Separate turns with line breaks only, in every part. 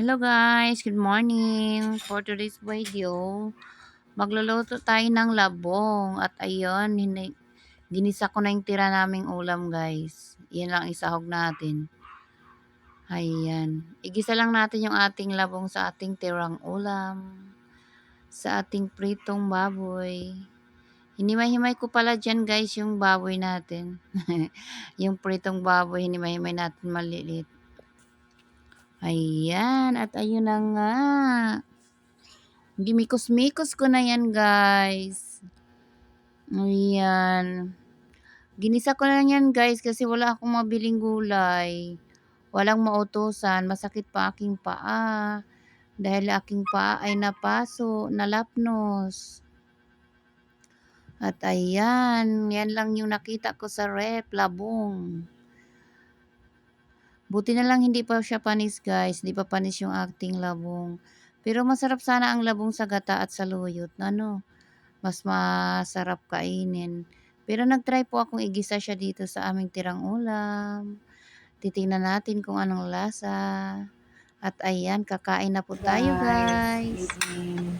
Hello guys, good morning. For today's video, magluluto tayo ng labong. At ayun, ginisa ko na yung tira naming ulam guys. Yan lang isahog natin. Ayan. Igisa lang natin yung ating labong sa ating tirang ulam. Sa ating pritong baboy. Hinimay-himay ko pala dyan guys yung baboy natin. yung pritong baboy, hinimay-himay natin maliliit. Ayan, at ayun na nga. Gimikos-mikos ko na yan, guys. Ayan. Ginisa ko na yan, guys, kasi wala akong mabiling gulay. Walang mautusan. Masakit pa aking paa. Dahil aking paa ay napaso, nalapnos. At ayan, yan lang yung nakita ko sa rep, labong. Buti na lang hindi pa siya panis guys. Hindi pa panis yung acting labong. Pero masarap sana ang labong sa gata at sa luyot. Ano? Mas masarap kainin. Pero nagtry po akong igisa siya dito sa aming tirang ulam. Titingnan natin kung anong lasa. At ayan, kakain na po tayo guys.
Evening,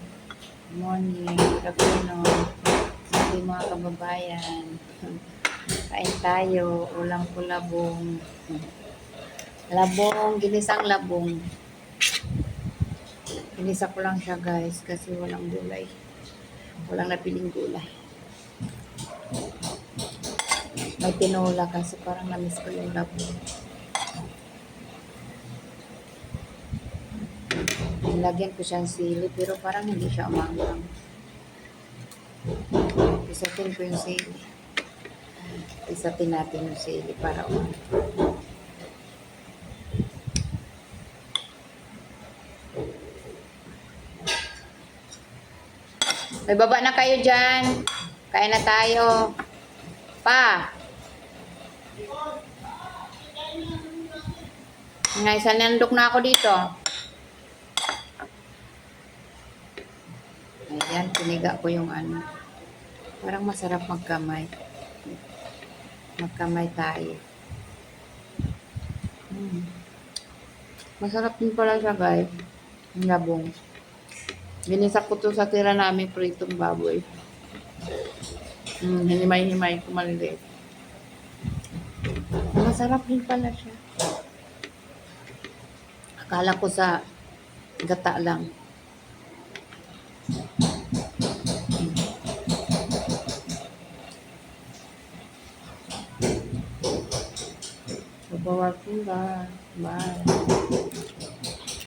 morning, good afternoon, mga kababayan. Kain tayo, ulam ko labong. Ginisang labong. Ginisa ko lang siya guys kasi walang gulay. Walang napiling gulay. May tinola kasi parang namiss ko yung labong. Nilagyan ko siyang sili pero parang hindi siya umangang. Isatin ko yung sili. Isatin natin yung sili para umangang. May baba na kayo dyan. Kain na tayo. Pa. Nga, isa nandok na ako dito. Ayan, piniga ko yung ano. Parang masarap magkamay. Magkamay tayo. Mm. Masarap din pala siya, guys. Ang labong. Ginisa ko to sa tira namin pritong baboy. Mm, hinimay-himay ko maliliit. Masarap din pala siya. Akala ko sa gata lang. So, bawal ko ba? Bye.